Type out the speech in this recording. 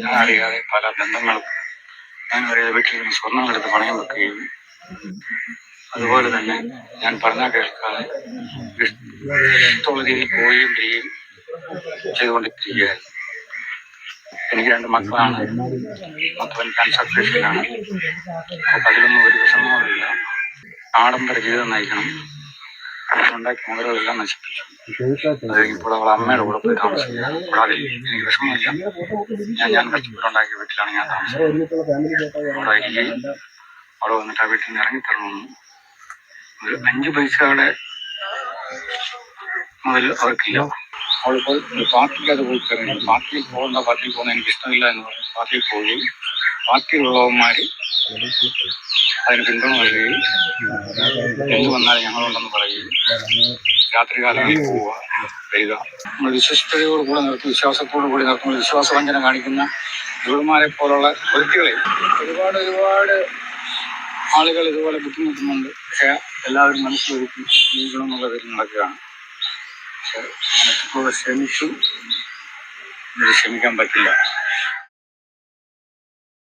ഞാൻ അറിയാതെ പല ബന്ധങ്ങളും ഞാൻ ഒരേ വീട്ടിൽ സ്വർണം എടുത്ത് പണയം വെക്കുകയും അതുപോലെ തന്നെ ഞാൻ പറഞ്ഞാൽ കേൾക്കാതെ ഇഷ്ടമുള്ള രീതിയിൽ പോവുകയും വരികയും എനിക്ക് രണ്ട് മക്കളാണ്. മക്കൾ ക്യാൻസർ അതിലൊന്നും ഒരു വിഷമവുമില്ല. ആഡംബര ജീവിതം നയിക്കണം. ഉണ്ടാക്കി മുതലുകളെല്ലാം നശിപ്പിച്ചു. ഇപ്പോൾ അവൾ അമ്മയുടെ കൂടെ പോയി താമസിക്കുകയാണ് കൂടാതെ എനിക്ക് വിഷമമില്ല. ഞാൻ ഞാൻ കഷ്ടപ്പെട്ടുണ്ടാക്കിയ വീട്ടിലാണ് ഞാൻ താമസിക്കുന്നത്. അവിടെ ഇരിക്കുകയും അവിടെ വന്നിട്ട് ആ വീട്ടിൽ നിന്ന് ഇറങ്ങിത്തരണമെന്ന് ഒരു അഞ്ച് പൈസയുടെ മുതൽ അവർക്കില്ല. അവളിപ്പോൾ പാർട്ടിക്കകത്ത് പോയി കയറി. പാർട്ടിയിൽ പോകുന്ന പാർട്ടിയിൽ പോകുന്ന എനിക്ക് ഇഷ്ടമില്ല എന്ന് പറഞ്ഞു പാർട്ടിയിൽ പോവുകയും പാർട്ടിയിലുള്ളവന്മാർ അതിന് പിന്തുണ നൽകുകയും എന്ത് വന്നാലും ഞങ്ങളുണ്ടെന്ന് പറയുകയും രാത്രി കാലങ്ങളിൽ പോവുക വരിക നമ്മൾ വിശ്വസ്തയോട് കൂടെ നിർത്തി വിശ്വാസത്തോടു കൂടി നിർത്തുമ്പോൾ വിശ്വാസവഞ്ചന കാണിക്കുന്ന ഗുരുമാരെ പോലുള്ള വ്യക്തികളെ ഒരുപാട് ഒരുപാട് ആളുകൾ ഇതുപോലെ ബുദ്ധിമുട്ടുന്നുണ്ട്. പക്ഷേ എല്ലാവരും മനസ്സിലൊരുക്കി ജീവിക്കണം എന്നുള്ള പേരിൽ നടക്കുകയാണ്. പക്ഷെ മനസ്സിലൂടെ ശ്രമിച്ചു ക്ഷമിക്കാൻ പറ്റില്ല.